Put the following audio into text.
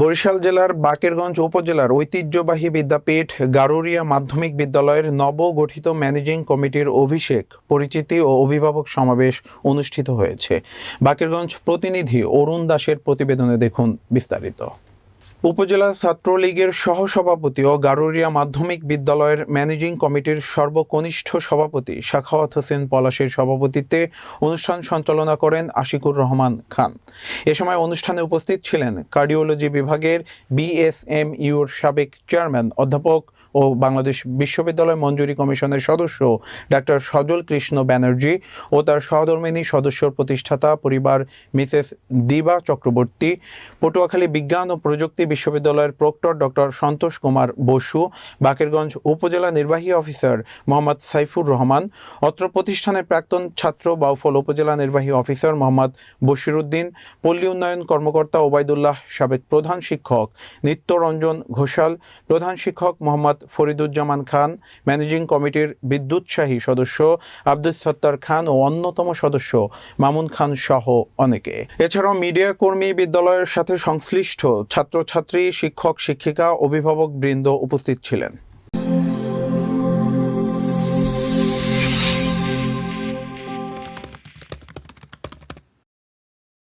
বরিশাল জেলার বাকেরগঞ্জ উপজেলার ঐতিহ্যবাহী বিদ্যাপীঠ গারুরিয়া মাধ্যমিক বিদ্যালয়ের নবগঠিত ম্যানেজিং কমিটির অভিষেক পরিচিতি ও অভিভাবক সমাবেশ অনুষ্ঠিত হয়েছে। বাকেরগঞ্জ প্রতিনিধি অরুণ দাসের প্রতিবেদনে দেখুন বিস্তারিত। উপজেলা ছাত্রলীগের সহসভাপতি ও গারুরিয়া মাধ্যমিক বিদ্যালয়ের ম্যানেজিং কমিটির সর্বকনিষ্ঠ সভাপতি শাখাওয়াত হোসেন পলাশের সভাপতিত্বে অনুষ্ঠান সঞ্চালনা করেন আশিকুর রহমান খান। এ সময় অনুষ্ঠানে উপস্থিত ছিলেন কার্ডিওলজি বিভাগের বিএসএমইউর সাবেক চেয়ারম্যান অধ্যাপক ও বাংলাদেশ বিশ্ববিদ্যালয় মঞ্জুরি কমিশনের সদস্য ডাক্তার সজল কৃষ্ণ ব্যানার্জি ও তার সহধর্মিনী সদস্যর প্রতিষ্ঠাতা পরিবার মিসেস দিবা চক্রবর্তী, পটুয়াখালী বিজ্ঞান ও প্রযুক্তি বিশ্ববিদ্যালয়ের প্রক্টর ডক্টর সন্তোষ কুমার বসু, বাকেরগঞ্জ উপজেলা নির্বাহী অফিসার মোহাম্মদ সাইফুর রহমান, অত্র প্রতিষ্ঠানের প্রাক্তন ছাত্র বাউফল উপজেলা নির্বাহী অফিসার মোহাম্মদ বশিরুদ্দিন, পল্লী উন্নয়ন কর্মকর্তা ওবায়দুল্লাহ সাবেক প্রধান শিক্ষক নিত্যরঞ্জন ঘোষাল, প্রধান শিক্ষক মোহাম্মদ ফরিদুজ্জামান খান, ম্যানেজিং কমিটির বিদ্যুৎসাহী সদস্য আব্দুল সত্তার খান ও অন্যতম সদস্য মামুন খান সহ অনেকে। এছাড়াও মিডিয়া কর্মী বিদ্যালয়ের সাথে সংশ্লিষ্ট ছাত্রছাত্রী শিক্ষক শিক্ষিকা অভিভাবক বৃন্দ উপস্থিত ছিলেন।